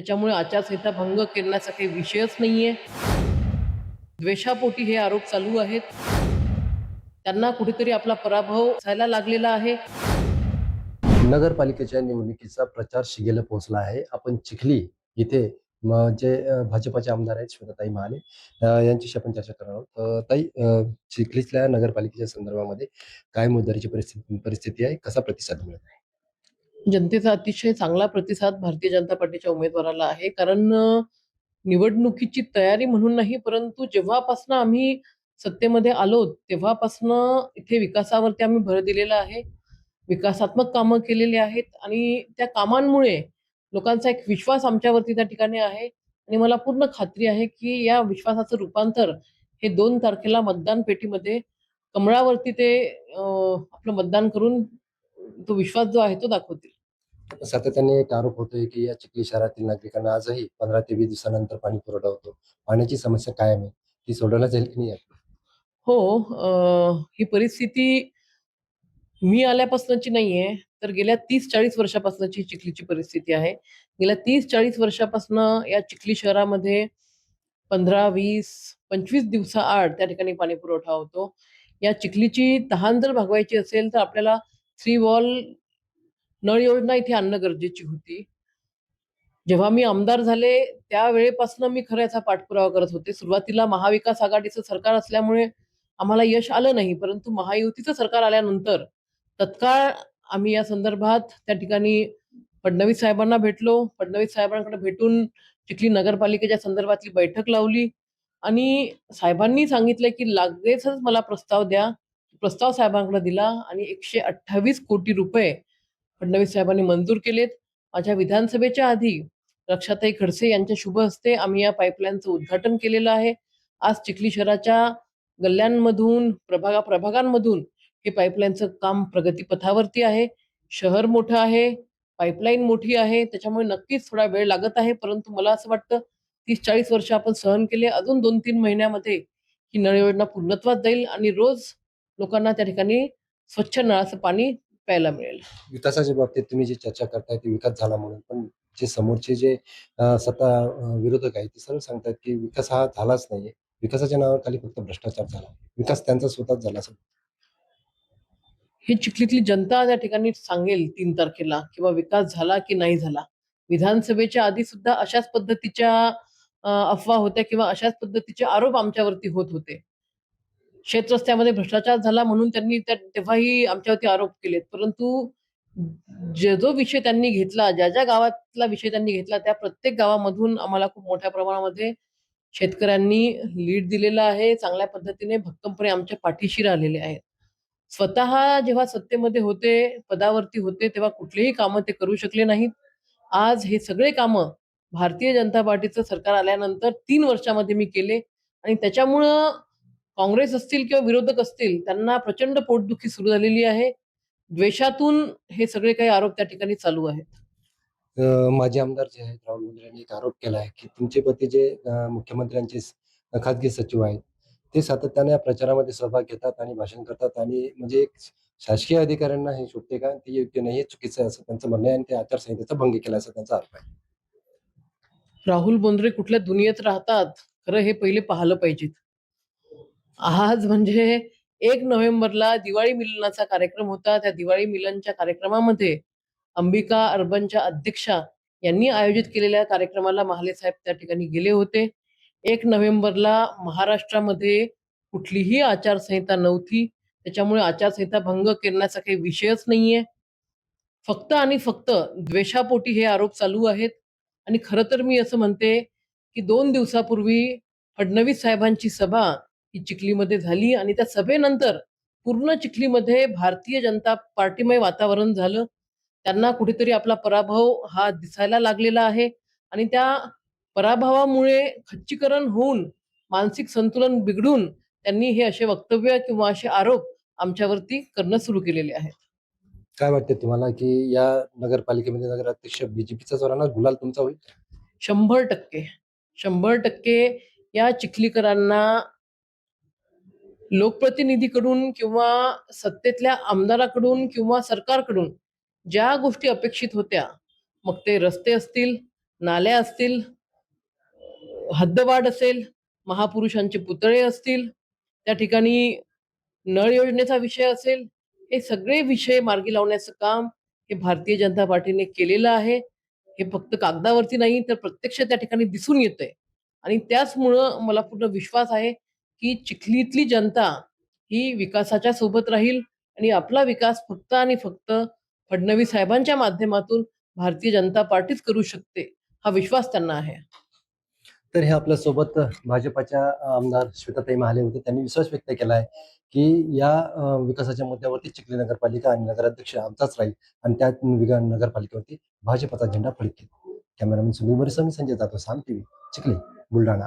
त्याच्यामुळे आचारसंहिता भंग करण्याचा काही विषयच नाहीये. द्वेषापोटी हे आरोप चालू आहेत. त्यांना कुठेतरी आपला पराभव व्हायला लागलेला आहे. नगरपालिकेच्या निवडणुकीचा प्रचार शिगेला पोहोचला आहे. आपण चिखली इथे जे भाजपाचे आमदार आहेत श्वेताताई महाले यांच्याशी आपण चर्चा करणार आहोत. ताई चिखलीतल्या नगरपालिकेच्या संदर्भामध्ये काय मुद्दारीची परिस्थिती परिस्थिती आहे? कसा प्रतिसाद मिळत आहे? जनतेचा अतिशय चांगला प्रतिसाद भारतीय जनता पार्टीच्या उमेदवाराला आहे. कारण निवडणुकीची तयारी म्हणून नाही परंतु जेव्हापासनं आम्ही सत्तेमध्ये आलो तेव्हापासनं इथे विकासावरती आम्ही भर दिलेला आहे. विकासात्मक कामं केलेली आहेत आणि त्या कामांमुळे लोकांचा एक विश्वास आमच्यावरती त्या ठिकाणी आहे. आणि मला पूर्ण खात्री आहे की या विश्वासाचं रूपांतर हे दोन तारखेला मतदान पेटीमध्ये कमळावरती ते आपलं मतदान करून तो विश्वास जो आहे तो दाखवतील. सातत्याने एक आरोप होतोय की या चिखली शहरातील नागरिकांना आजही पंधरा ते वीस दिवसानंतर पाणी पुरवठा होतो. पाण्याची समस्या कायम आहे? ती सोडवण्यात जाईल की नाही हो अ, ही परिस्थिती मी आल्यापासूनची नाहीये तर गेल्या तीस चाळीस वर्षापासूनची चिखलीची परिस्थिती आहे. गेल्या तीस चाळीस वर्षापासून या चिखली शहरामध्ये पंधरा वीस पंचवीस दिवसाआड त्या ठिकाणी पाणी पुरवठा होतो. या चिखलीची तहान जर भागवायची असेल तर आपल्याला थ्री वॉल नळ योजना इथे आणणं गरजेची होती. जेव्हा मी आमदार झाले त्यावेळेपासून मी खरं याचा पाठपुरावा करत होते. सुरुवातीला महाविकास आघाडीचं सरकार असल्यामुळे आम्हाला यश आलं नाही परंतु महायुतीचं सरकार आल्यानंतर तत्काळ आम्ही या संदर्भात त्या ठिकाणी फडणवीस साहेबांना भेटलो. फडणवीस साहेबांकडे भेटून चिखली नगरपालिकेच्या संदर्भातली बैठक लावली आणि साहेबांनी सांगितलं की लागेचच मला प्रस्ताव द्या. प्रस्ताव साहेबांकडे दिला आणि एकशे अठ्ठावीस कोटी रुपये फडणवीस साहेबांनी मंजूर केलेत. माझ्या विधानसभेच्या आधी रक्षाताई खडसे यांच्या शुभ हस्ते आम्ही या पाईपलाईनचं उद्घाटन केलेलं आहे. आज चिखली शहराच्या गल्ल्यांमधून प्रभागा प्रभागांमधून हे पाईपलाईनचं काम प्रगतीपथावरती आहे. शहर मोठं आहे पाईपलाईन मोठी आहे त्याच्यामुळे नक्कीच थोडा वेळ लागत आहे परंतु मला असं वाटतं तीस चाळीस वर्ष आपण सहन केले अजून दोन तीन महिन्यामध्ये ही नळ योजना पूर्णत्वात जाईल आणि रोज लोकांना त्या ठिकाणी स्वच्छ नळाचं पाणी प्यायला मिळेल. विकासाच्या बाबतीत तुम्ही जी चर्चा करताय ती विकास झाला म्हणून. पण जे समोरचे जे सत्ता विरोधक आहेत ते सर्व सांगतात की विकास हा झालाच नाहीये. विकासाच्या नावाखाली फक्त भ्रष्टाचार झाला. विकास त्यांचा स्वतःच झाला ही चिखलीतली जनता त्या ठिकाणी सांगेल तीन तारखेला किंवा विकास झाला की नाही झाला. विधानसभेच्या आधी सुद्धा अशाच पद्धतीच्या अफवा होत्या किंवा अशाच पद्धतीचे आरोप आमच्यावरती होत होते. शेतरस्त्यामध्ये भ्रष्टाचार झाला म्हणून त्यांनी त्या तेव्हाही आमच्यावरती आरोप केलेत. परंतु जे जो विषय त्यांनी घेतला ज्या ज्या गावातला विषय त्यांनी घेतला त्या प्रत्येक गावामधून आम्हाला खूप मोठ्या प्रमाणामध्ये शेतकऱ्यांनी लीड दिलेला आहे. चांगल्या पद्धतीने भक्कमपणे आमच्या पाठीशी राहिलेले आहेत. स्वतः जेव्हा सत्तेमध्ये होते पदावरती होते तेव्हा कुठलेही कामं ते करू शकले नाहीत. आज हे सगळे कामं भारतीय जनता पार्टीचं सरकार आल्यानंतर तीन वर्षामध्ये मी केले आणि त्याच्यामुळं काँग्रेस असतील किंवा विरोधक असतील त्यांना प्रचंड पोटदुखी सुरू झालेली आहे. द्वेषातून हे सगळे काही आरोप त्या ठिकाणी चालू आहेत. माजी आमदार जे आहेत राहुल मुंद्रे यांनी एक आरोप केला आहे की तुमचे पती जे मुख्यमंत्र्यांचे खाजगी सचिव आहेत ते सातत्याने या प्रचारामध्ये सहभाग घेतात आणि भाषण करतात आणि म्हणजे एक शासकीय अधिकाऱ्यांना हे शोभते का? ते योग्य नाही चुकीचं आहे असं त्यांचं म्हणणं आहे आणि ते आचारसंहितेचा भंग केला असं त्यांचा आरोप आहे. राहुल बोंद्रे कुठल्या दुनियेत राहतात? खरं हे पहिले पाहिलं पाहिजेत. आज म्हणजे एक नोव्हेंबरला दिवाळी मिलनाचा कार्यक्रम होता. त्या दिवाळी मिलनच्या कार्यक्रमामध्ये अंबिका अर्बनच्या अध्यक्षा यांनी आयोजित केलेल्या कार्यक्रमाला महाले साहेब त्या ठिकाणी गेले होते. एक नोव्हेंबरला महाराष्ट्रामध्ये कुठलीही आचारसंहिता नव्हती. त्याच्यामुळे आचारसंहिता भंग करण्याचा काही विषयच नाहीये. फक्त आणि फक्त द्वेषापोटी हे आरोप चालू आहेत. आणि खरं तर मी असं म्हणते की दोन दिवसापूर्वी फडणवीस साहेबांची सभा ही चिखलीमध्ये झाली आणि त्या सभेनंतर पूर्ण चिखलीमध्ये भारतीय जनता पार्टीमय वातावरण झालं. त्यांना कुठेतरी आपला पराभव हा दिसायला लागलेला आहे आणि त्या पराभवामुळे खच्चीकरण होऊन मानसिक संतुलन बिघडून त्यांनी हे असे वक्तव्य किंवा असे आरोप आमच्यावरती करणं सुरू केलेले आहेत. काय वाटते तुम्हाला की या नगरपालिकेमध्ये नगराध्यक्ष बीजेपीचा राहणार गुलाल तुमचा होईल? शंभर टक्के. शंभर टक्के या चिखलीकरांना लोकप्रतिनिधीकडून किंवा सत्तेतल्या आमदाराकडून किंवा सरकारकडून ज्या गोष्टी अपेक्षित होत्या मग ते रस्ते असतील नाल्या असतील हद्दवाढ असेल महापुरुषांचे पुतळे असतील त्या ठिकाणी नळ योजनेचा विषय असेल हे सगळे विषय मार्गी लावण्याचं काम हे भारतीय जनता पार्टीने केलेलं आहे. हे फक्त कागदावरती नाही तर प्रत्यक्ष त्या ठिकाणी दिसून येतंय. आणि त्याचमुळं मला पूर्ण विश्वास आहे की चिखलीतली जनता ही विकासाच्या सोबत राहील आणि आपला विकास फक्त आणि फक्त फडणवीस साहेबांच्या माध्यमातून भारतीय जनता पार्टीच करू शकते हा विश्वास त्यांना आहे. तर हे आपल्यासोबत भाजपाच्या आमदार श्वेताताई महाले होते. त्यांनी विश्वास व्यक्त केला आहे की या विकासाच्या मुद्द्यावरती चिखली नगरपालिका आणि नगराध्यक्ष आमचाच राहील आणि त्या नगरपालिकेवरती भाजपचा झेंडा फडकेल. कॅमेरामॅन सुनील मोरे संजय जातो साम टीव्ही चिखली बुलढाणा.